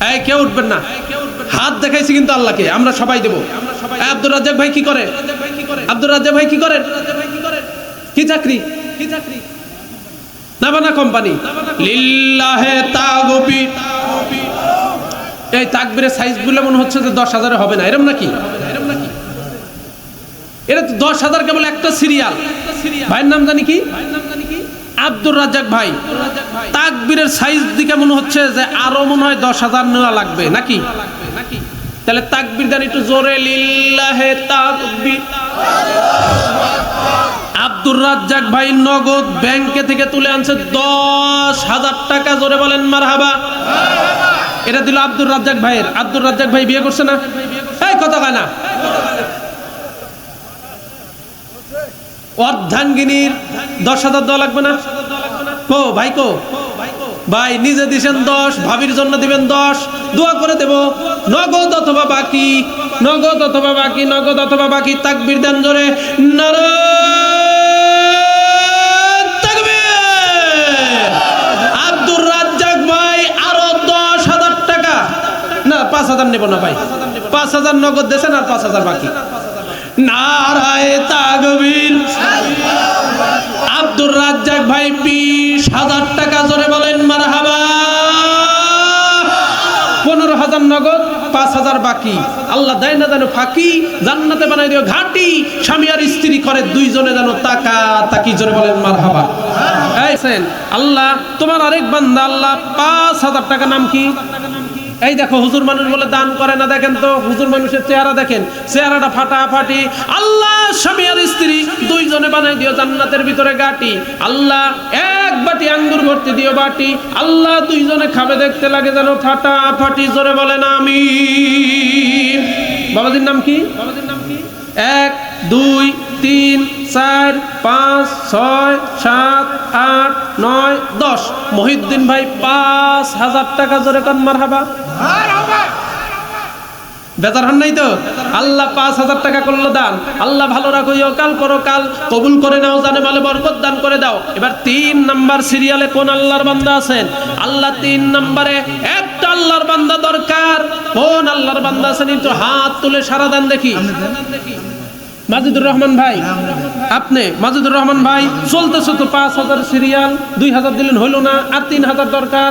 ভাইয়ের কেউ উঠবেন না। হাত দেখাইছি কিন্তু আল্লাহকে, আমরা সবাই দেবো। আব্দুর রাজ্জাক ভাই কি করে আব্দুর রাজ্জাক ভাই কি করেন? কি চাকরি? কি চাকরি নাবানা কোম্পানি। লিল্লাহে তাগবি এই তাকবিরের সাইজগুলো মনে হচ্ছে যে দশ হাজারে হবে না, এরম নাকি? এটা তো দশ হাজার কেবল একটা সিরিয়াল। ভাইয়ের নাম জানি কি? আব্দুর রাজ্জাক ভাই। তাকবীরের সাইজ দিকে মনে হচ্ছে যে আরও মনে হয় দশ হাজার নেওয়া লাগবে, নাকি? তাহলে তাকবীর দেন একটু জোরে, লিল্লাহে তাকবীর। আব্দুর রাজ্জাক ভাই নগদ ব্যাংকে থেকে তুলে আনছে দশ হাজার টাকা, জোরে বলেন মারহাবা। এটা দিল আব্দুর রাজ্জাক ভাইয়ের। আব্দুর রাজ্জাক ভাই বিয়ে করছে না? এই কথা কয় না। অর্ধাঙ্গিনীর দশ হাজার দেওয়া লাগবে না? কো, ভাই কো? ভাই, নিজে দিছেন দশ, ভাবির জন্য দিবেন দশ। দোয়া করে দেব। নগদ অথবা বাকি, নগদ অথবা বাকি, নগদ অথবা বাকি, তাকবির দেন জোরে। নারায়ণ! হাজার নেব না ভাই। পাঁচ হাজার নগদ দেশেন আর পাঁচ হাজার বাকি। আব্দুর রাজ্জাক ভাই বিশ হাজার টাকা জোরে বলেন মারহাবা। পনেরো হাজার নগদ পাঁচ হাজার বাকি। আল্লাহ দেয় না যেন ফাঁকি জান্নাতে বানাই দিও ঘাটি। স্বামী আর স্ত্রী করে দুইজনে যেন তাকা তাকি জোরে বলেন মারহাবা। এই সেন, আল্লাহ তোমার আরেক বান্দা আল্লাহ পাঁচ হাজার টাকা নাম কি? এই দেখো, হুজুর মানুষ বলে দান করে না, দেখেন তো, হুজুর মানুষের চেহারা দেখেন, চেহারাটা ফাটাফাটি। আল্লাহ স্বামী আর স্ত্রী দুইজনে বানাই দিও জান্নাতের ভিতরে গাটি। আল্লাহ এক বাটি আঙ্গুর ভর্তি দিও বাটি। আল্লাহ দুইজনে খাবে দেখতে লাগে যেন ফাটাফাটি, জোরে বলেন আমি বাবাজির নাম কি? বাবাজির নাম কি? এক, দুই, তিন, চার, পাঁচ, ছয়, সাত, আট, নয়, দশ। মহিউদ্দিন ভাই পাঁচ হাজার টাকা জোরে কন মার হাবা বেজার হন নাই তো? আল্লাহ পাঁচ হাজার টাকা করল দান। আল্লাহ ভালো রাখো কাল করো, কাল কবুল করে নাও, জানে মালে বরকত দান করে দাও। এবার তিন নাম্বার সিরিয়ালে কোন আল্লাহর বান্দা আছেন? আল্লাহ তিন নাম্বারে একটা আল্লাহর বান্দা দরকার। কোন আল্লাহর বান্দা আছেন? একটু হাত তুলে সারা দান দেখি। মাজিদুর রহমান ভাই, আপনি মাজিদুর রহমান ভাই, চলতেছে তো পাঁচ হাজার সিরিয়াল, দুই হাজার দিলেন হইল না, আর তিন হাজার দরকার।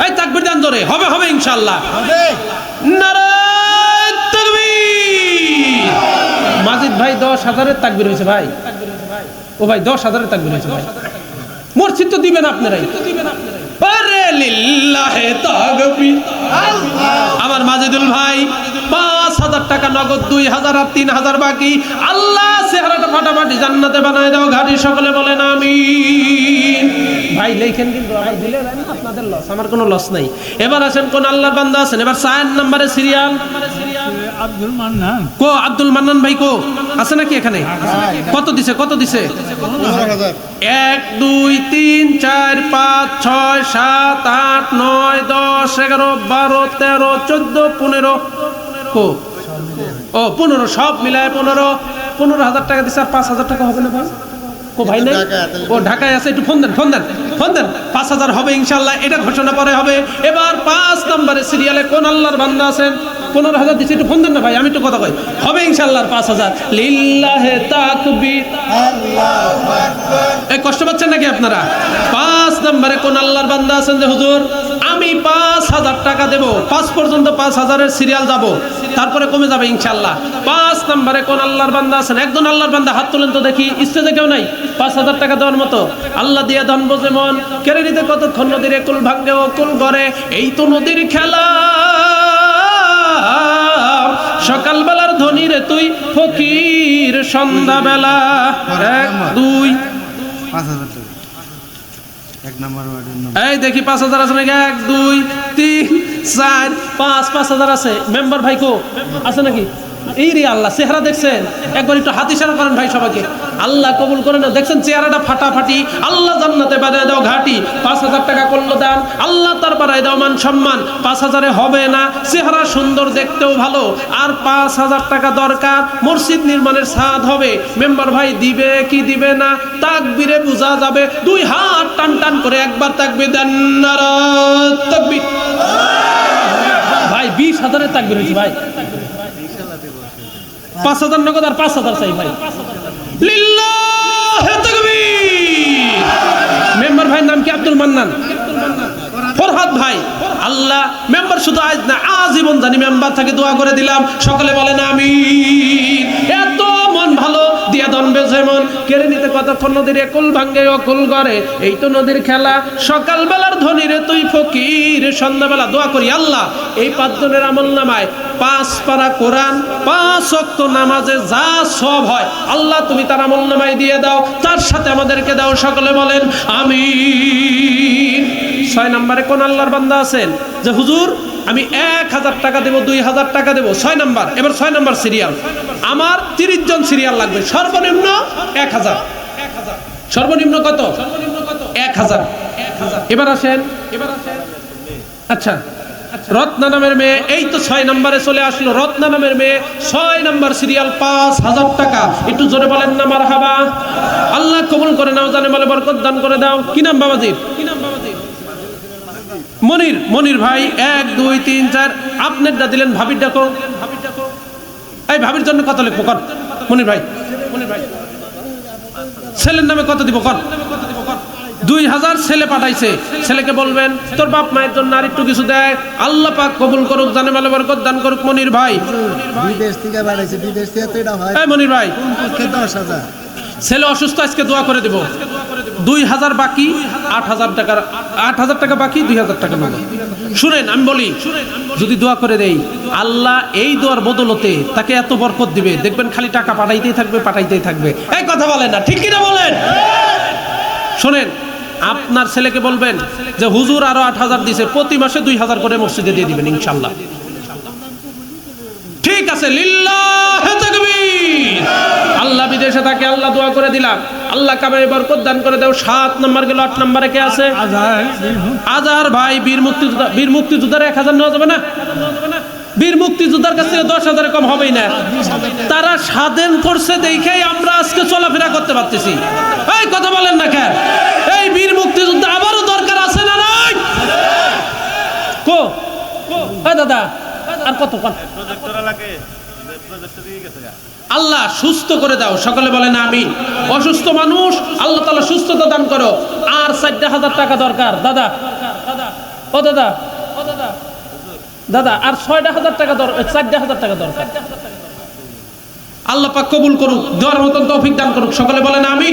এই তাকবির দেন ধরে হবে হবে ইনশাল্লাহ মাজিদ ভাই দশ হাজারের তাকবির হয়েছে ভাই। ও ভাই দশ হাজারের তাকবির হয়েছে ভাই। মসজিদ তো দিবেন আপনারাই। আমার মাজিদুল ভাই পাঁচ হাজার টাকা নগদ দুই হাজার আর তিন হাজার বাকি। আল্লাহ চেহারাটা ফাটাফাটি জান্নাতে বানায় দাও ঘাটি সকলে বলেন আমি ভাই লেখেন কিন্তু আবার দিলে আপনাদের লস আমার কোনো লস নাই। এবার আসেন কোন আল্লাহর বান্দা আছেন? এবার চার নম্বরে সিরিয়াল। আব্দুল মান্নান। কো আব্দুল মান্নান ভাই কো? আছে নাকি এখানে? কত দিছে কত দিছে? এক দুই তিন চার পাঁচ ছয় সাত আট নয় দশ এগারো বারো তেরো চোদ্দ পনেরো কো ও পনেরো সব মিলায় পনেরো। পনেরো হাজার টাকা দিচ্ছে আর পাঁচ হাজার টাকা হবে না ভাই? ও ভাই নাই? ও ঢাকায় আছে একটু ফোন দেন ফোন দেন ফোন দেন। পাঁচ হাজার হবে ইনশাল্লাহ এটা ঘোষণা পরে হবে। এবার পাঁচ নম্বরে সিরিয়ালে কোন আল্লাহর বান্দা আছেন? পনেরো হাজার দিচ্ছে, একটু ফোন দেন না ভাই, আমি একটু কথা কই। হবে ইনশাল্লাহ পাঁচ হাজার। লিল্লাহে এই কষ্ট পাচ্ছেন নাকি আপনারা? পাঁচ নম্বরে কোন আল্লাহর বান্দা আছেন যে, হুজুর, আমি পাঁচ হাজার টাকা দেব, পাঁচ পর্যন্ত পাঁচ হাজারের সিরিয়াল যাব, তারপরে কমে যাবে ইনশাল্লাহ পাঁচ নম্বরে কোন আল্লাহর বান্দা আছেন? একজন আল্লাহর বান্দা হাত তুলেন তো দেখি, স্টেজে কেউ নাই? পাঁচ হাজার টাকা দেওয়ার মতো। আল্লাহ দিয়ে ধন বোঝে মন, কেড়ে নিতে কতক্ষণ নদীর কুল ভাঙ্গে ও কুল গড়ে, এই তো নদীর খেলা। সকালবেলার ধনী রে তুই ফকির সন্ধ্যাবেলা। এক দুই। এই দেখি পাঁচ হাজার আছে নাকি? এক দুই তিন চার পাঁচ পাঁচ হাজার আছে। মেম্বার ভাই কো আছে নাকি? এই রে আল্লাহ, চেহারা দেখছেন? একবার একটু হাত ইশারা করেন ভাই সবাইকে। আল্লাহ কবুল করে না দেখছেন চেহারাটা ফাটাফাটি? আল্লাহ জান্নাতে বানায় দাও ঘাটি। পাঁচ হাজার টাকা করল দান। আল্লাহ তার বাড়ায় দাও মান সম্মান। পাঁচ হাজারে হবে না। চেহারা সুন্দর, দেখতেও ভালো। আর পাঁচ হাজার টাকা দরকার। মসজিদ নির্মাণের সাদ হবে। মেম্বার ভাই, দিবে কি দিবে না? তাকবিরে বোঝা যাবে। দুই হাত টান টান করে একবার তাকবি দেন। ভাই, বিশ হাজারের তাকবির হয়েছে ভাই। পাঁচ হাজার নগদ আর পাঁচ হাজার চাই ভাই। মেম্বার ভাইয়ের নাম কি আব্দুল মান্নান? ফরহাদ ভাই। আল্লাহ, মেম্বার শুধু আজ না, আজীবন জানি মেম্বার থেকে দোয়া করে দিলাম। সকলে বলেন আমি এত মন ভালো, দিয়া দনবে যেমন। কেড়ে নিতে কতক্ষণ নদীর একুল ভাঙ্গে অকুল করে এই তো নদীর খেলা, সকালবেলার ধনীরে তুই ফকির। সন্ধ্যাবেলা দোয়া করি আল্লাহ, এই পাঁচজনের আমল নামায় পাঁচ পারা কোরআন, পাঁচ অক্ত নামাজে যা সব হয়, আল্লাহ তুমি তার আমল নামায় দিয়ে দাও, তার সাথে আমাদেরকে দাও, সকলে বলেন আমি ছয় নম্বরে কোন আল্লাহর বান্দা আছেন? যে হুজুর, আমি এক হাজার টাকা দেবো, দুই হাজার টাকা দেবো, ছয় নাম্বার, এবার ছয় নাম্বার সিরিয়াল। আমার তিরিশ জন সিরিয়াল লাগবে, সর্বনিম্ন এক হাজার। সর্বনিম্ন কত? এক হাজার। এবার আসেন এবার আসেন। আচ্ছা রত্না নামের মেয়ে, এই তো ছয় নম্বরে চলে আসলো। রত্না নামের মেয়ে, ছয় নম্বর সিরিয়াল পাঁচ হাজার টাকা। একটু জোরে বলেন না মার হাবা আল্লাহ কবুল করে নাও, জানে বলে বরকত দান করে দাও। কি নাম বাবাজির কি নাম বাবাজির মনির মনির ভাই, এক, দুই, তিন, চার। আপনার দা দিলেন ভাবির ডাকো এই ভাবির জন্য কত লিখব, কর। মনির ভাই মনির ভাই। ছেলের নামে কত দিব, কর। দুই হাজার ছেলে পাঠাইছে। ছেলেকে বলবেন তোর বাপ মায়ের জন্য আর একটু কিছু দেয়। আল্লাহ পাক কবুল করুক জানে মালে বরকত দান করুক মনির ভাই। বিদেশ থেকে বাড়াইছে বিদেশ থেকে তো এটা হয়। এই মনির ভাই দশ হাজার? ছেলে অসুস্থ আজকে দোয়া করে দেব। দুই হাজার বাকি আট হাজার টাকার আট হাজার টাকা বাকি দুই হাজার টাকা নগদ শুনেন আমি বলি যদি দোয়া করে দেই আল্লাহ এই দোয়ার বদলতে তাকে এত বরকত দিবে। দেখবেন খালি টাকা পাঠাইতেই থাকবে পাঠাইতেই থাকবে। এই কথা বলেন না ঠিক কিনা বলেন? শোনেন আপনার ছেলেকে বলবেন যে হুজুর আরও আট হাজার দিছে প্রতি মাসে দুই হাজার করে মসজিদে দিয়ে দিবেন ইনশাল্লাহ। ঠিক আছে আল্লাহ বিদেশে থাকে আল্লাহ দোয়া করে দিলাম। আল্লাহ কামাই বরকত দান করে দাও সাত নম্বর গেল আট নম্বরে কে আছে? আজার ভাই বীর মুক্তিযোদ্ধা বীর মুক্তিযোদ্ধার এক হাজার নেওয়া যাবে না? বীর মুক্তিযোদ্ধার কাছ থেকে দশ হাজারে কম হবেই না। তারা স্বাধীন করছে দেখেই আমরা আজকে চলাফেরা করতে পারতেছি। এই কথা বলেন না কেন? এই বীর মুক্তিযোদ্ধা আবারও দরকার আছে না নাই? কো? দাদা, আর কত আল্লাহ সুস্থ করে দাও, সকলে বলেন আমি অসুস্থ মানুষ, আল্লাহ তালা সুস্থতা দান করো। আর চারটে হাজার টাকা দরকার। দাদা, ও দাদা দাদা, আর ছয়টা হাজার টাকা দরকার চারটে হাজার টাকা দরকার। আল্লাহ পাক কবুল করুক, দেওয়ার মতন তৌফিক দান করুক। সকলে বলেন আমি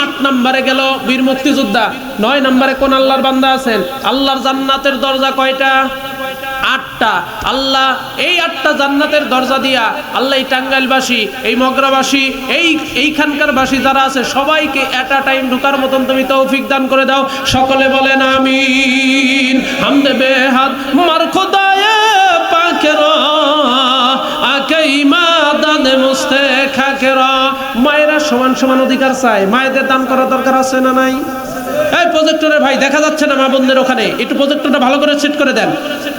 আট নম্বরে গেল বীর মুক্তিযোদ্ধা, নয় নম্বরে কোন আল্লাহর বান্দা আছেন? আল্লাহর জান্নাতের দরজা কয়টা? আটটা। আল্লাহ এই আটটা জান্নাতের দরজা দিয়া আল্লাহ এই টাঙ্গাইলবাসী, এই মগরাবাসী, এই এইখানকার বাসী যারা আছে, সবাইকে এট টাইম ঢুকার মতন তুমি তৌফিক দান করে দাও। সকলে বলেন আমিন। হামদে বেহাদ মার খোদায়ে ইমাদানে মুস্তে মায়েরা সমান সমান অধিকার চায়। মায়েদের দান করা দরকার আছে না নাই? এই প্রজেক্টরে ভাই, দেখা যাচ্ছে না মা বোনদের ওখানে। একটু প্রজেক্টরটা ভালো করে সেট করে দেন।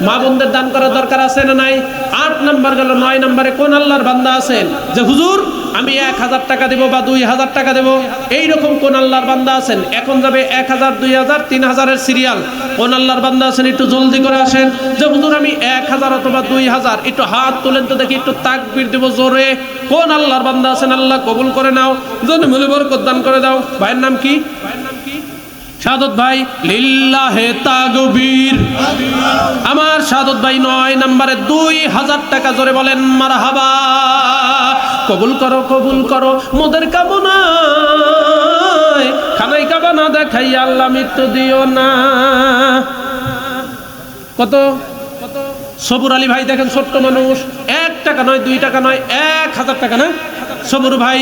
মা বোনদের দান করার দরকার আছে না নাই? আট নাম্বার গেল, নয় নাম্বারে কোন আল্লাহর বান্দা আছেন? যে, হুজুর, আমি এক হাজার টাকা দেবো বা দুই হাজার টাকা দেবো। এইরকম কোন আল্লাহর বান্দা আছেন? এখন যাবে এক হাজার, দুই হাজার, তিন হাজারের সিরিয়াল কোন আল্লাহর বান্দা আছেন? একটু জলদি করে আসেন। যে, হুজুর, আমি এক হাজার অথবা দুই হাজার। একটু হাত তুলেন তো দেখি, একটু তাকবির দেবো জোরে। কোন আল্লাহর বান্দা আছেন? আল্লাহ কবুল করে নাও। জন মিলে বরকত দান করে দাও। ভাইয়ের নাম কি? সাদত ভাই, লিল্লাহে তাগবীর। আমার সাদত ভাই নয়, নম্বরে দুই হাজার টাকা জোরে বলেন, মারহাবা। কবুল করো কবুল করো, মোদের কামনা খানাই কাবা না দেখাই, আল্লাহ মৃত্যু দিও না। কত কত? সবুর আলী ভাই দেখেন ছোট্ট মানুষ। এক টাকা নয়, দুই টাকা নয়, এক হাজার টাকা না? সবুর ভাই,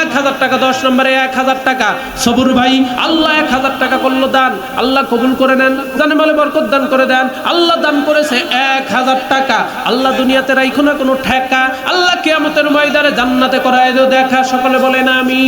এক হাজার টাকা, দশ নম্বরে এক হাজার টাকা। সবুর ভাই, আল্লাহ এক হাজার টাকা করল দান। আল্লাহ কবুল করে নেন, জানে বলে বরকত দান করে দেন। আল্লাহ দান করেছে এক হাজার টাকা। আল্লাহ দুনিয়াতে রাইখো না কোনো ঠেকা। আল্লাহ কিয়ামতের ময়দানে জান্নাতে করায় দেখা। সকলে বলেন আমি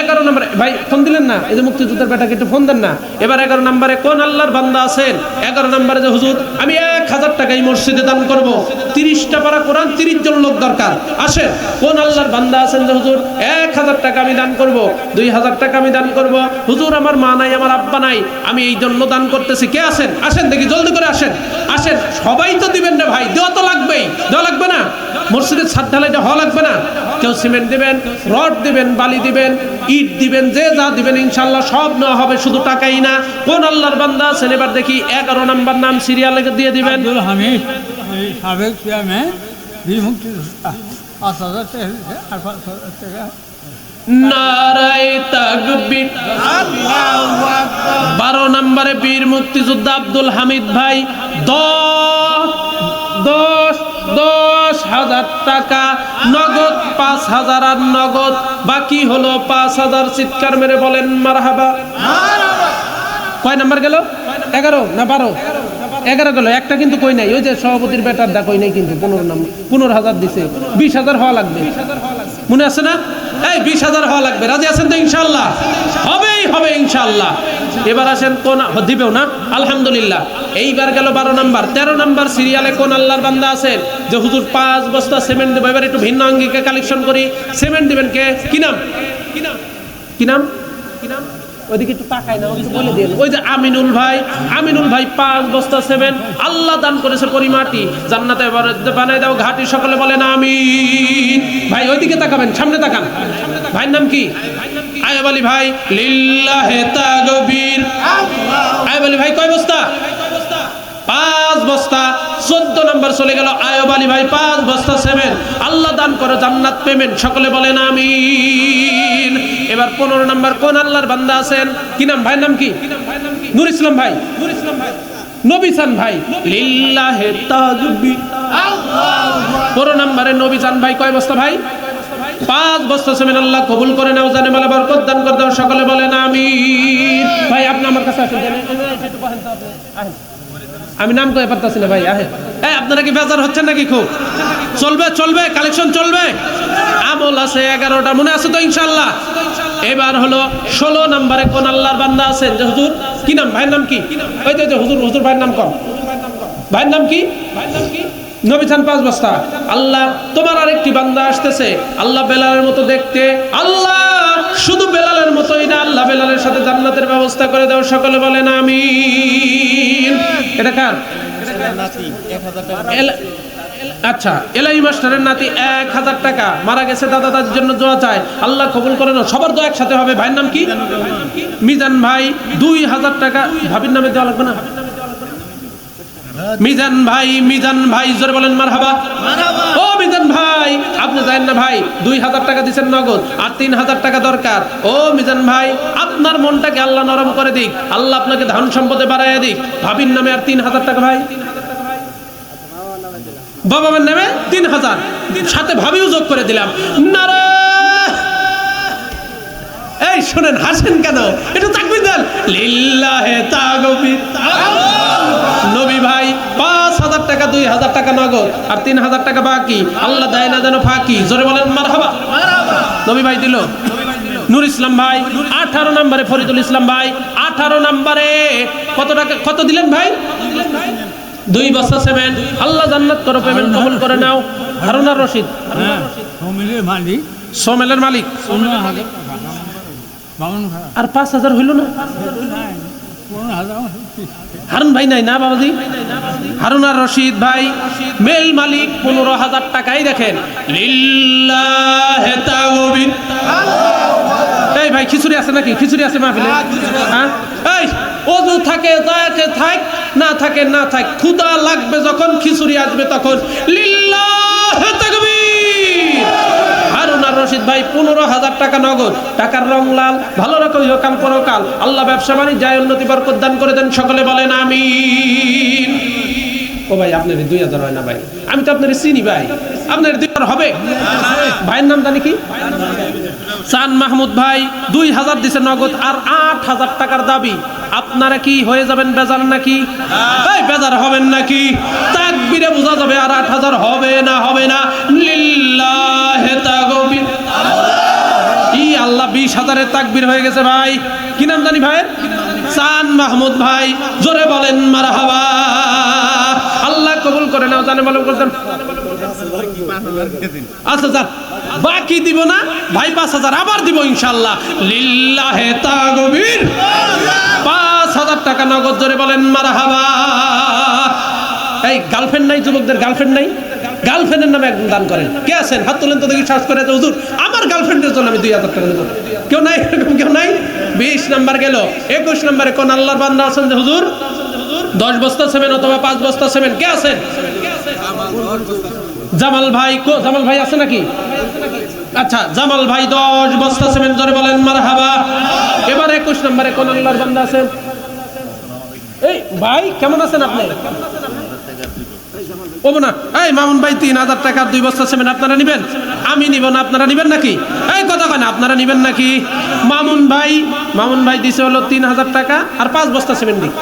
এগারো নম্বরে, ভাই, ফোন দিলেন না? এই যে মুক্তিযুদ্ধের বেটাকে একটু ফোন দেন না? এবার এগারো নম্বরে কোন আল্লাহর বান্দা আছেন? এগারো নম্বরে যে হুজুর, আমি হাজার টাকা এই মসজিদে দান করব। তিরিশটা পারা কোরআন, তিরিশ জন লোক দরকার। আসেন, কোন আল্লাহর বান্দা আছেন যে, হুজুর, এক হাজার টাকা আমি দান করব, দুই হাজার টাকা আমি দান করব। হুজুর, আমার মা নাই, আমার আব্বা নাই, আমি এই জন্য দান করতেছি। কে আসেন? আসেন দেখি, জলদি করে আসেন। আসেন, সবাই তো দিবেন রে ভাই, দেওয়া তো লাগবেই। দেওয়া লাগবে না? মসজিদের ছাদ ঢালাইটা হওয়া লাগবে না? কেউ সিমেন্ট দিবেন, রড দিবেন, বালি দিবেন, ইট দিবেন, যে যা দিবেন ইনশাল্লাহ সব নেওয়া হবে, শুধু টাকাই না। কোন আল্লাহর বান্দা আছেন, এবার দেখি এগারো নাম্বার নাম সিরিয়ালে দিয়ে দিবেন। আব্দুল হামিদ সাবেক চেয়ারম্যান বীর মুক্তি পাঁচ হাজার বারো নম্বরে বীর মুক্তিযোদ্ধা আব্দুল হামিদ ভাই দশ দশ হাজার টাকা, নগদ পাঁচ হাজার আর নগদ, বাকি হলো পাঁচ হাজার চিৎকার মেরে বলেন, মারহাবা। কয় নাম্বার গেল? এগারো না বারো? এগারো গেল একটা কিন্তু কই নাই, ওই যে সভাপতির বেটার দা কই নাই কিন্তু, পনেরো নাম্বার পনেরো হাজার দিছে। বিশ হাজার হওয়া লাগবে। মনে আছে না? এই বিশ হাজার হওয়া লাগবে। রাজি আছেন তো ইনশাল্লাহ হবেই, হবে ইনশাল্লাহ এবার আসেন কোন দিবেও না? আলহামদুলিল্লাহ। এইবার গেল বারো নাম্বার। তেরো নাম্বার সিরিয়ালে কোন আল্লাহর বান্দা আছেন? যে হুজুর পাঁচ বস্তা সিমেন্ট দেবো, এবার একটু ভিন্ন অঙ্গিকে কালেকশন করি। সিমেন্ট দিবেন কে? নাম কি নাম কি নাম? কি নাম? ওইদিকে একটু তাকাই না ওদিকে বলে দিন ওই যে আমিনুল ভাই আমিনুল ভাই পাঁচ বস্তা সেভেন আল্লাহ দান করেছে পরিমাটি। জান্নাতে বানাই দাও ঘাটি, সকলে বলেন আমিন। ভাই, ওইদিকে তাকাবেন, সামনে তাকান। ভাইয়ের নাম কি? আয়ব আলী ভাই, লিল্লাহে তাগবীর আয়ব আলী ভাই, কয় বস্তা? পাঁচ বস্তা। চোদ্দ নম্বর চলে গেল আয়ব আলী ভাই, পাঁচ বস্তা সেভেন আল্লাহ দান করে, জান্নাত পেমেন্ট। সকলে বলেন আমি এবার পনেরো নম্বর, কোন আল্লাহর বান্দা আছেন? কি নাম? ভাই নাম কি? নুর ইসলাম ভাই। নুর ইসলাম ভাই। নবিসান ভাই বস্তা ভাই? পাঁচ বস্তা সেমেন আল্লাহ করে নাও, জানে দান করে দাও, সকলে ভাই আমার কাছে আমি নাম কয়ে পারতাছি না ভাই, আহে। এই, আপনারা কি বেজার হচ্ছেন নাকি খুব? চলবে চলবে কালেকশন চলবে। আমল আছে এগারোটা, মনে আছে তো ইনশাল্লাহ এবার হলো ষোলো নাম্বারে কোন আল্লাহর বান্দা আছেন? যে হুজুর, কি নাম? ভাইয়ের নাম কি? ওই তো হুজুর হুজুর, ভাইয়ের নাম কম। ভাইয়ের নাম কি? নবিথান পাঁচ বস্তা। আল্লাহ, তোমার আরেকটি বান্দা আসতেছে। আল্লাহ বেলালের মতো দেখতে। আল্লাহ! না আল্লাহ বেলালের সাথে জান্নাতের ব্যবস্থা করে দাও সকলে বলেন আমিন। এটা কার? আচ্ছা এলাই মাস্টারের নাতি এক হাজার টাকা। মারা গেছে দাদা দাদির জন্য দোয়া চায়। আল্লাহ কবুল করে না সবার দোয়া একসাথে হবে। ভাইয়ের নাম কি? মিজান ভাই। দুই হাজার টাকা ভাবির নামে দেওয়া লাগবে না? মিজান ভাই মিজান ভাই জোরে বলেন মারহাবা। ও ভাই, আপনি জানেন না ভাই, দুই হাজার টাকা দিচ্ছেন নগদ, আর তিন হাজার টাকা দরকার। ও মিজান ভাই, আপনার মনটাকে আল্লাহ নরম করে দিক, আল্লাহ আপনাকে ধন সম্পদে বাড়াইয়া দিক। ভাবির নামে আর তিন হাজার টাকা ভাই। বাবা নামে তিন হাজার। সাথে ভাবিও যোগ করে দিলাম। এই শোনেন, হাসেন কেন? একটু তাকবির দেন। লিল্লাহে তাগবির। নবী টাকা দুই হাজার টাকা নগদ আর তিন হাজার টাকা বাকি। আল্লাহ দেয় না যেন ফাঁকি। জোরে বলেন মার হাবা নবী ভাই দিল। নুর ইসলাম ভাই আঠারো নম্বরে ফরিদুল ইসলাম ভাই আঠারো নম্বরে কত টাকা কত দিলেন ভাই? দুই বস্তা সেভেন আল্লাহ জান্নাত করো পেমেন্ট কবুল করে নাও। হারুনার রশিদ। হ্যাঁ মালিক। সোমেলের মালিক। আর পাঁচ হাজার হইল না। হারুন ভাই নাই না বাবাজি? হারুন আর রশিদ ভাই মেল মালিক পনেরো হাজার টাকাই দেখেন। এই ভাই খিচুড়ি আছে নাকি? খিচুড়ি আছে মাহফিলে? হ্যাঁ এই অজু থাকে থাকে থাক না থাকে না থাক ক্ষুদা লাগবে যখন খিচুড়ি আসবে তখন। আর রশিদ ভাই, পনেরো হাজার টাকা নগদ। টাকার রং লাল, ভালো রকম কাল। পরকাল আল্লাহ ব্যবসা বাণিজ্য যায় উন্নতি বরকত দান করে দেন, সকলে বলেন আমিন। ও ভাই, আপনার দুই হাজার হয় না ভাই? আমি তো আপনার চিনি ভাই। আপনার দুই হাজার হবে? ভাইয়ের নাম জানি কি? চান মাহমুদ ভাই, দুই হাজার দিছে নগদ আর আট হাজার টাকার দাবি। আপনারা কি হয়ে যাবেন, বেজার নাকি? এই, বেজার হবেন নাকি? তাকবিরে বোঝা যাবে আর আট হাজার হবে না হবে না। লিল্লাহে তাগবির আল্লাহ বিশ হাজারের তাকবির হয়ে গেছে ভাই। কি নাম জানি ভাই? চান মাহমুদ ভাই, জোরে বলেন, মারহাবা। আল্লাহ কবুল করে নাও, জানে বলে করতেন আচ্ছা স্যার বাকি দিব না, ভাই পাঁচ হাজার আবার দিব ইনশাল্লাহ লিল্লাহে তাগবির। পাঁচ হাজার টাকা নগদ, জোরে বলেন, মারহাবা। এই গার্লফ্রেন্ড নাই, যুবকদের গার্লফ্রেন্ড নাই? গার্লফ্রেন্ডের নামে একজন দান করেন। কে আছেন? হাত তোলেন তো দেখি সার্চ করে যে হুজুর, আমার গার্লফ্রেন্ডের জন্য আমি দুই হাজার টাকা দেবো। কেউ নাই? এরকম কেউ নাই? বিশ নাম্বার গেল। একুশ নাম্বারে কোন আল্লাহর বান্দা আছেন যে হুজুর? দশ বস্তা সেমেন অথবা পাঁচ বস্তা সেমেন কে আছেন? জামাল ভাই কো জামাল ভাই আছে নাকি? আচ্ছা জামাল ভাই দশ বস্তা সেমেন ধরে বলেন, মারহাবা। এবার একুশ নম্বরে কোন আল্লাহর বান্দা আছেন? এই ভাই, কেমন আছেন আপনি? ও না এই মামুন ভাই, তিন হাজার টাকার দুই বস্তা সেমেন আপনারা নিবেন? আমি নিব না, আপনারা নেবেন নাকি? এই কথা কেন আপনারা নিবেন নাকি? মামুন ভাই মামুন ভাই দিছে হলো তিন হাজার টাকা আর পাঁচ বস্তা সেমেন দিই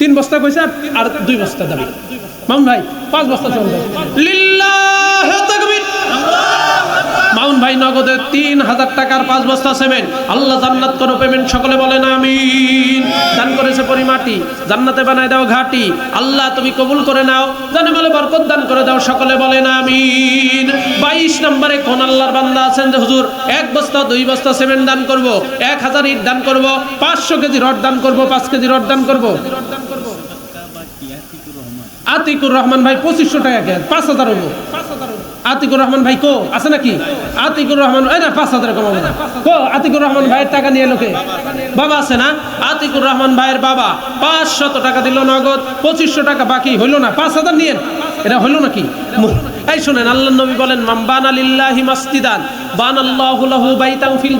তিন বস্তা কইছে আর দুই বস্তা দাবি। মামুন ভাই, পাঁচ বস্তা সেমেন্ট লিল্লাহ ভাই, নগদে তিন হাজার টাকার পাঁচ বস্তা সেমেন্ট আল্লাহ জান্নাত করো পেমেন্ট সকলে বলেন আমিন। দান করেছে পরিমাটি, জান্নাতে বানায় দাও ঘাটি। আল্লাহ তুমি কবুল করে নাও, জানে বলে বরকত দান করে দাও, সকলে বলেন আমিন। বাইশ নম্বরে কোন আল্লাহর বান্দা আছেন যে, হুজুর, এক বস্তা, দুই বস্তা সেমেন্ট দান করব, এক হাজার ইট দান করব, পাঁচশো কেজি রড দান করব, পাঁচ কেজি রড দান করব। আতিকুর রহমান। ভাই, পঁচিশশো টাকা পাঁচ হাজার হব আতিকুর রহমান ভাই কো? আছে নাকি? আতিকুর রহমান এই না, পাঁচ হাজার কমাবো না কো? আতিকুর রহমান ভাইয়ের টাকা নিয়ে লোকে। বাবা আছে না? আতিকুর রহমান ভাইয়ের বাবা পাঁচশত টাকা দিল নগদ, পঁচিশশো টাকা বাকি হইল না। পাঁচ হাজার নিয়েন। এটা হইল নাকি? এই শুনেন আল্লাহ নবী বলেন মাম্বান আলিল্লাহি আল্লাহু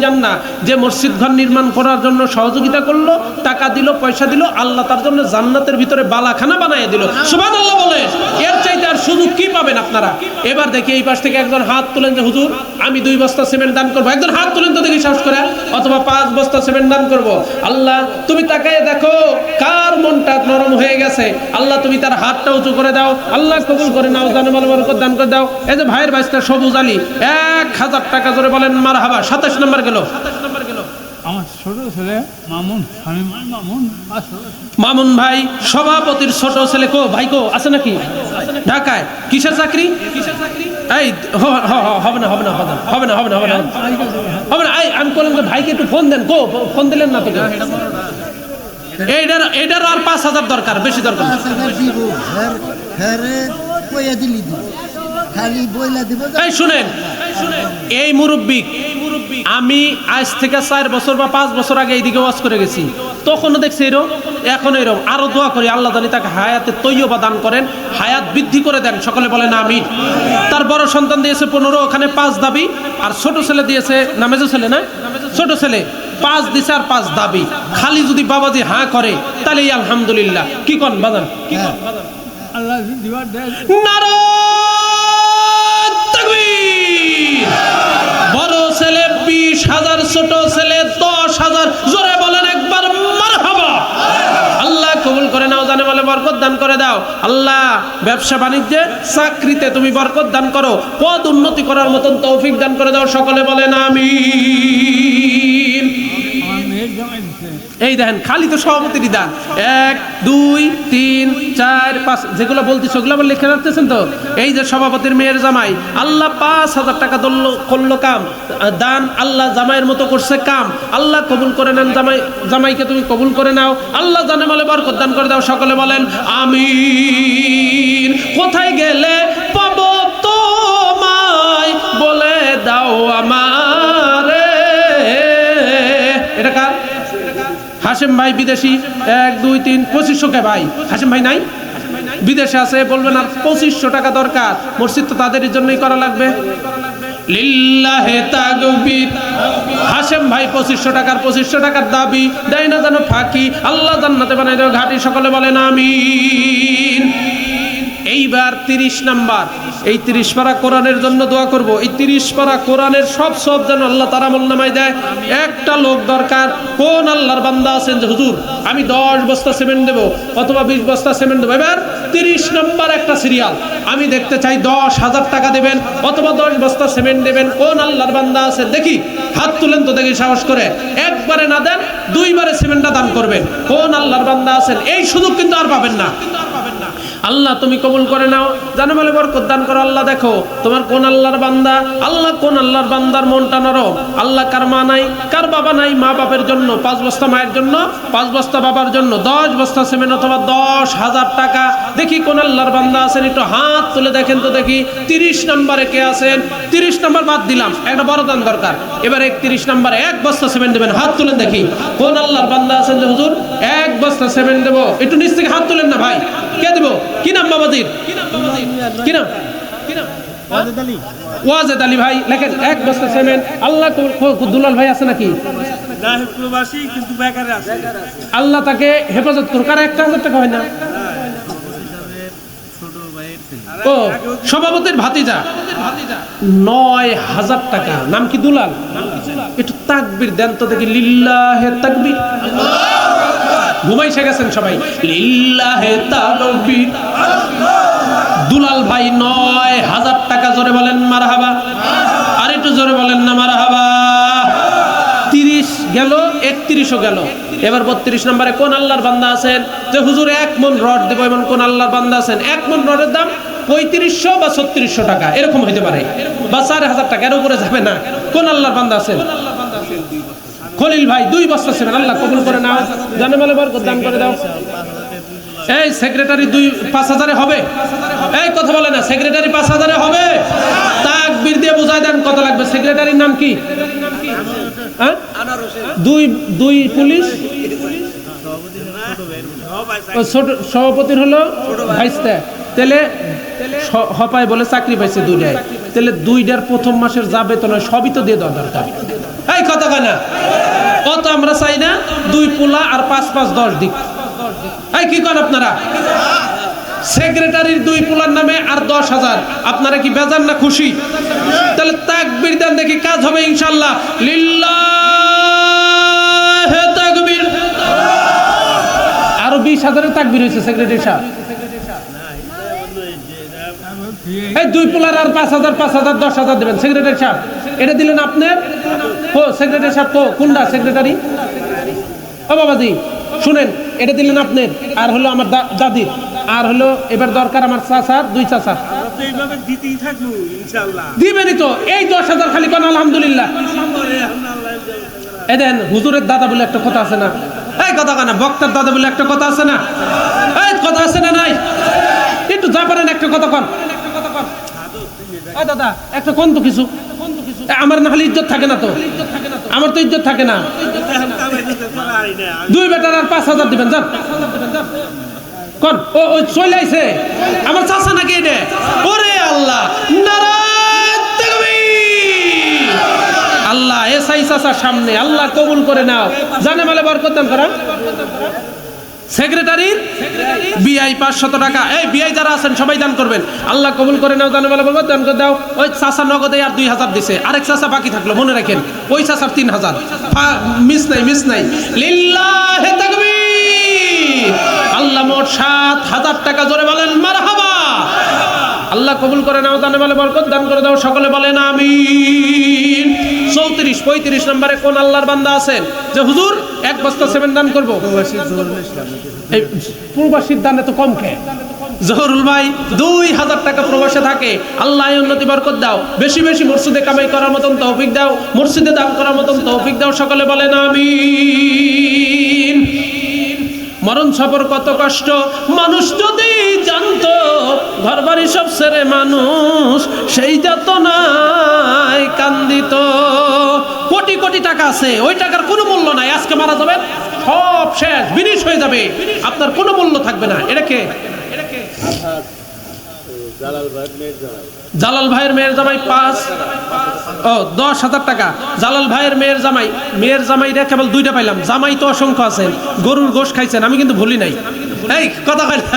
জান্নাহ। যে মসজিদ ঘর নির্মাণ করার জন্য সহযোগিতা করল, টাকা দিল, পয়সা দিল, আল্লাহ তার জন্য জান্নাতের ভিতরে বালাখানা বানায় দিল। সুবহানাল্লাহ বলেন, এর চাইতে আর সুযোগ কি পাবেন আপনারা? এবার দেখি এই পাশ থেকে একজন হাত তুলেন যে, হুজুর, আমি দুই বস্তা সিমেন্ট দান করব। একজন হাত তুলেন তো দেখি সাহস করে, অথবা পাঁচ বস্তা সিমেন্ট দান করব। আল্লাহ, তুমি তাকায় দেখো, কার মনটা নরম হয়ে গেছে। আল্লাহ, তুমি তার হাতটা উঁচু করে দাও। আল্লাহ, কবুল করে নাও, জানে বরকত দান করে দাও। এই যে ভাইয়ের বাইশটা সবুজ আলী, এক হাজার টাকা জোরে বলেন মার হাবা সাতাশ নম্বর গেল সাতাশ নম্বর গেল। আমার ছোট ছেলে মামুন শামিম মামুন মামুন ভাই সভাপতির ছোট ছেলে কো ভাই কো আছে নাকি? ঢাকায়। কিসের চাকরি? এই হ- হ- হ- হবে না হবে না হবে না হবে না হবে না হবে না। হবে না এই আমি বললাম ভাইকে একটু ফোন দেন কো ফোন দিলেন না তোকে এইটার এইটার আর পাঁচ হাজার দরকার বেশি দরকার এই শুনেন। এই মুরব্বী আমি আজ থেকে চার বছর বা পাঁচ বছর আগে এইদিকে ওয়াজ করে গেছি। তখনও দেখছি এরকম এখন এরকম। আরও দোয়া করি আল্লাহ জানি তাকে হায়াতে তৈয়বা দান করেন হায়াত বৃদ্ধি করে দেন। সকলে বলেন আমি তার বড় সন্তান দিয়েছে পনেরো ওখানে পাঁচ দাবি। আর ছোট ছেলে দিয়েছে নামেজো ছেলে না? ছোট ছেলে পাঁচ দিছে আর পাঁচ দাবি। খালি যদি বাবাজি হাঁ করে তাহলে আলহামদুলিল্লাহ। কি কন বাজান? কি কন বাজান আল্লাহ দিবার দেয় নারায়ণ তাকবীর বড় ছেলে বিশ হাজার ছোট ছেলে, দশ হাজার, জোরে বলেন একবার, মারহাবা। আল্লাহ কবুল করে নাও, জানে বলে বরকত দান করে দাও। আল্লাহ ব্যবসা বাণিজ্যে, চাকরিতে তুমি বরকত দান করো। পদ উন্নতি করার মতন তৌফিক দান করে দাও, সকলে বলেন আমিন। এই দেখেন, খালি তো সভাপতিরই দান। এক, দুই, তিন, চার, পাঁচ, যেগুলো বলতেছে সেগুলো আবার লিখে রাখতেছেন তো? এই যে সভাপতির মেয়ের জামাই, আল্লাহ পাঁচ হাজার টাকা দললো করল কাম। দান আল্লাহ জামাইয়ের মতো করছে কাম। আল্লাহ কবুল করে নেন জামাই, জামাইকে তুমি কবুল করে নাও। আল্লাহ জানে বলে বরকত দান করে দাও, সকলে বলেন আমি কোথায় গেলে পাবো তোমায় বলে দাও আমারে হাসিম ভাই বিদেশি, এক, দুই, তিন, পঁচিশশো কে ভাই? হাসিম ভাই নাই? বিদেশে আছে, বলবেন আর পঁচিশশো টাকা দরকার। মসজিদ তো তাদের জন্যই করা লাগবে। লিল্লাহে তাকবীর। হাসেম ভাই পঁচিশশো টাকার পঁচিশশো টাকার দাবি। দেয় না যেন ফাঁকি। আল্লাহ জান্নাতে বানাই দেবে ঘাটি সকলে বলেন, আমিন। এইবার তিরিশ নাম্বার। এই তিরিশ পারা কোরআনের জন্য দোয়া করব। এই তিরিশ পারা কোরআনের সব সব যেন আল্লাহ তারা নামায় দেয়। একটা লোক দরকার, কোন আল্লাহর বান্দা আছেন যে, হুজুর, আমি দশ বস্তা সিমেন্ট দেবো অথবা বিশ বস্তা সিমেন্ট দেবো। এবার তিরিশ নম্বর একটা সিরিয়াল আমি দেখতে চাই দশ হাজার টাকা দেবেন অথবা দশ বস্তা সিমেন্ট দেবেন। কোন আল্লাহর বান্দা আছে দেখি, হাত তুলেন তো দেখি সাহস করে। একবারে না দেন, দুইবারে সিমেন্টটা দান করবেন। কোন আল্লাহর বান্দা আছেন? এই সুযোগ কিন্তু আর পাবেন না। আল্লাহ তুমি কবুল করে নাও। জানো বলে বরকত দান করো, আল্লাহ দেখো তোমার কোন আল্লাহর বান্দা, আল্লাহ কোন আল্লাহর বান্দার মনটা নরম। আল্লাহ কার মা নাই, কার বাবা নাই, মা বাপের জন্য, পাঁচ বস্তা মায়ের জন্য, পাঁচ বস্তা বাবার জন্য, দশ বস্তা সেমেন অথবা দশ হাজার টাকা। দেখি কোন আল্লাহর বান্দা আছেন, একটু হাত তুলে দেখেন তো দেখি। তিরিশ নম্বরে কে আছেন? তিরিশ নম্বর বাদ দিলাম, একটা বড় দান দরকার। এবার একত্রিশ নম্বরে এক বস্তা সিমেন্ট দেবেন, হাত তুলে দেখি। কোন আল্লাহর বান্দা আছেন যে হুজুর? এক বস্তা সিমেন্ট দেবো। একটু নিচ থেকে হাত তুলেন না ভাই। কে দেবো? কি নাম বাবাজির? কি নাম? কি নাম ওয়াজেদ আলী ভাই লেখেন এক বস্তা সিমেন্ট আল্লাহ দুলাল ভাই আছে নাকি? আল্লাহ তাকে হেফাজত করুক। আর একটা হাজার টাকা হয় না? ও সভাপতির ভাতিজা। নয় হাজার টাকা। নাম কি দুলাল? একটু তাকবির দেন তো দেখি। লিল্লাহে তাকবির। ঘুমাইসে গেছেন সবাই? লিল্লাহে দুলাল ভাই নয় হাজার টাকা জোরে বলেন, মারহাবা। আর একটু জোরে বলেন না, মারহাবা। তিরিশ গেল, একত্রিশও গেল। এবার বত্রিশ নম্বরে কোন আল্লাহর বান্দা আছেন? যে হুজুর এক মন রড দেবো, এমন কোন আল্লাহর বান্দা আছেন? এক মন রডের দাম পঁয়ত্রিশশো বা ছত্রিশশো টাকা, এরকম হইতে পারে। বা চার হাজার টাকা, এর উপরে যাবে না। কোন আল্লাহর বান্দা আছেন? খলিল ভাই দুই বস্তা ছিলেন আল্লাহ কবুল করে নাও। জানে মালে বরকত দান করে দাও। এই সেক্রেটারি দুই পাঁচ হাজারে হবে। এই কথা বলে না সেক্রেটারি পাঁচ হাজারে হবে। তাকবির দিয়ে বুঝাই দেন কত লাগবে। সেক্রেটারির নাম কি? হ্যাঁ? দুই দুই পুলিশ? ছোট সভাপতির হলো ভাইস্তা। তাহলে স- হপায় বলে চাকরি পাইছে দুইটায় তাহলে দুইটার প্রথম মাসের যা বেতন হয়, সবই তো দিয়ে দেওয়া দরকার। এই কথা কানা অত আমরা চাই না? দুই পোলা আর পাঁচ পাঁচ দশ দিক। এই কি কন আপনারা? সেক্রেটারির দুই পোলার নামে আর দশ হাজার। আপনারা কি বেজান না খুশি? তাহলে তাকবির দেন দেখি কাজ হবে ইনশাল্লাহ তাকবির। আরও বিশ হাজারের তাকবির হয়েছে, সেক্রেটারি সাহেব। এই দুই পোলার আর পাঁচ হাজার পাঁচ হাজার দশ হাজার দেবেন। সেক্রেটারি সাহেব এটা দিলেন আপনার? ও সেক্রেটারি সাহেব তো কোনটা সেক্রেটারি ও বাবাজি শুনেন এটা দিলেন আপনার। আর হলো আমার দাদির। আর হলো এবার দরকার আমার চাচার দুই চাচার। দিবেনই তো। এই দশ হাজার খালি কোন আলহামদুলিল্লাহ। এই দেন হুজুরের দাদা বলে একটা কথা আছে না? এই কথা কানা বক্তার দাদা বলে একটা কথা আছে না? এই কথা আছে না নাই? একটু যা পারেন একটা কথা কন। কোন তো আমার না হলে ইজ্জত থাকে না তো। আমার তো ইজ্জত থাকে না। দুই বেটার আর পাঁচ হাজার দিবেন, যান। কোন ও ওই চলে আইছে। আমার চাচা নাকি এটা? ওরে আল্লাহ! আল্লাহ, এসআই চাচার সামনে, আল্লাহ কবুল করে নাও। জানে মালে বরকত দান করা। সেক্রেটারির বিআই পাঁচশত টাকা। এই বিআই যারা আছেন, সবাই দান করবেন। আল্লাহ কবুল করে নাও মালে বরকত দান দাও। ওই চাচা নগদে আর দুই হাজার দিছে। আরেক চাচা বাকি থাকল, মনে রাখেন। ওই চাচার তিন হাজার। মিস নাই মিস নাই। লিল্লাহ আল্লাহ মোট সাত হাজার টাকা জোরে বলেন, মারহাবা। আল্লাহ কবুল করে নাও, দানে বলে বরকত, দান করে দাও, সকলে বলেন, আমিন। চৌত্রিশ, পঁয়ত্রিশ নম্বরে কোন আল্লাহর বান্দা আছেন? যে হুজুর এক বস্তা সেভেন দান করব? এই প্রবাসীর দানে তো কম খেয়ে জহরুল ভাই, দুই হাজার টাকা প্রবাসে থাকে। আল্লাহ উন্নতি বরকত দাও। বেশি বেশি মসজিদে কামাই করার মতন তৌফিক দাও। মসজিদে দান করার মতন তৌফিক দাও। সকলে বলেন আমিন। মরণ সফর কত কষ্ট। মানুষ যদি জানতো ঘর বাড়ি সব ছেড়ে মানুষ সেই যাতনায় কান্দিত। কোটি কোটি টাকা আছে ওই টাকার কোনো মূল্য নাই আজকে মারা যাবেন সব শেষ বিনিশ হয়ে যাবে আপনার কোনো মূল্য থাকবে না এটা কে? জালাল ভাইয়ের মেয়ের জামাই পাঁচ ও দশ হাজার টাকা জালাল ভাইয়ের মেয়ের জামাই মেয়ের জামাই রে কেবল দুইটা পাইলাম জামাই তো অসংখ্য আছে গরুর গোশ খাইছেন আমি কিন্তু ভুলি নাই। এই কথা কয় না।